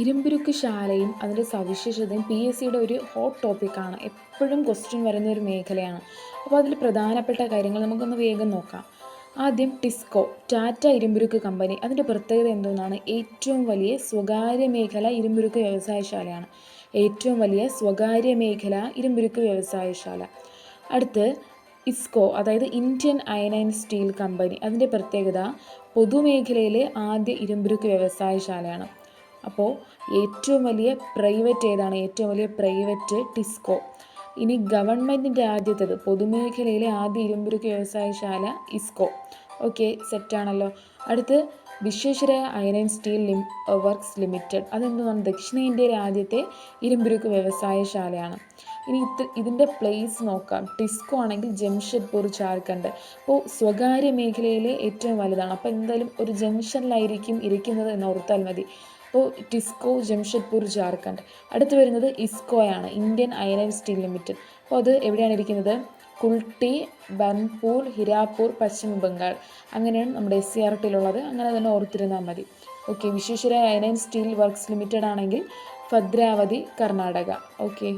ഇരുമ്പുരുക്ക് ശാലയും അതിന്റെ സവിശേഷതയും P S സിയുടെ ഒരു ഹോട്ട് ടോപ്പിക്കാണ് എപ്പോഴും ക്വസ്റ്റ്യൻ വരുന്ന ഒരു മേഖലയാണ്. അപ്പോൾ അതിൽ പ്രധാനപ്പെട്ട കാര്യങ്ങൾ നമുക്കൊന്ന് വേഗം നോക്കാം. ആദ്യം ടിസ്കോ ടാറ്റ ഇരുമ്പുരുക്ക് കമ്പനി. അതിന്റെ പ്രത്യേകത എന്തോന്നാണ് ഏറ്റവും വലിയ സ്വകാര്യ മേഖല ഇരുമ്പുരുക്ക് വ്യവസായശാലയാണ് ഏറ്റവും വലിയ സ്വകാര്യ മേഖല ഇരുമ്പുരുക്ക് വ്യവസായശാല അടുത്ത് ഇസ്കോ അതായത് ഇന്ത്യൻ അയൺ സ്റ്റീൽ കമ്പനി. അതിന്റെ പ്രത്യേകത പൊതുമേഖലയിലെ ആദ്യ ഇരുമ്പുരുക്ക് വ്യവസായശാലയാണ് അപ്പോൾ ഏറ്റവും വലിയ പ്രൈവറ്റ് ഏതാണ്? ഏറ്റവും വലിയ പ്രൈവറ്റ് ടിസ്കോ ഇനി ഗവൺമെന്റിന്റെ ആദ്യത്തേത് പൊതുമേഖലയിലെ ആദ്യ ഇരുമ്പുരുക്ക് വ്യവസായശാല ഇസ്കോ ഓക്കെ സെറ്റാണല്ലോ അടുത്ത് വിശ്വേശ്വരയ അയൺ സ്റ്റീൽ ലിം വർക്ക്സ് ലിമിറ്റഡ് അതെന്താണ് ദക്ഷിണേന്ത്യയിലെ ആദ്യത്തെ ഇരുമ്പുരുക്ക് വ്യവസായശാലയാണ്. ഇനി ഇത് ഇതിന്റെ പ്ലേസ് നോക്കാം. ടിസ്കോ ആണെങ്കിൽ ജംഷഡ്പൂർ ജാർഖണ്ഡ്. അപ്പോൾ സ്വകാര്യ മേഖലയിലെ ഏറ്റവും വലുതാണ്. അപ്പോൾ എന്തായാലും ഒരു ജംഗ്ഷനിലായിരിക്കും ഇരിക്കുന്നത് എന്ന് ഓർത്താൽ മതി. അപ്പോൾ ടിസ്കോ ജംഷഡ്പൂർ ജാർഖണ്ഡ്. അടുത്ത് വരുന്നത് ഇസ്കോയാണ് Indian iron and steel limited. അപ്പോൾ അത് എവിടെയാണ് ഇരിക്കുന്നത്? കുൾട്ടി ബൻപൂർ ഹിരാപൂർ പശ്ചിമ ബംഗാൾ. അങ്ങനെയാണ് നമ്മുടെ എസ് സി ആർ ടിയിലുള്ളത് അങ്ങനെ തന്നെ ഓർത്തിരുന്നാൽ മതി. Okay Visvesvara and steel works limited ആണെങ്കിൽ ഭദ്രാവതി കർണാടക. ഓക്കെ.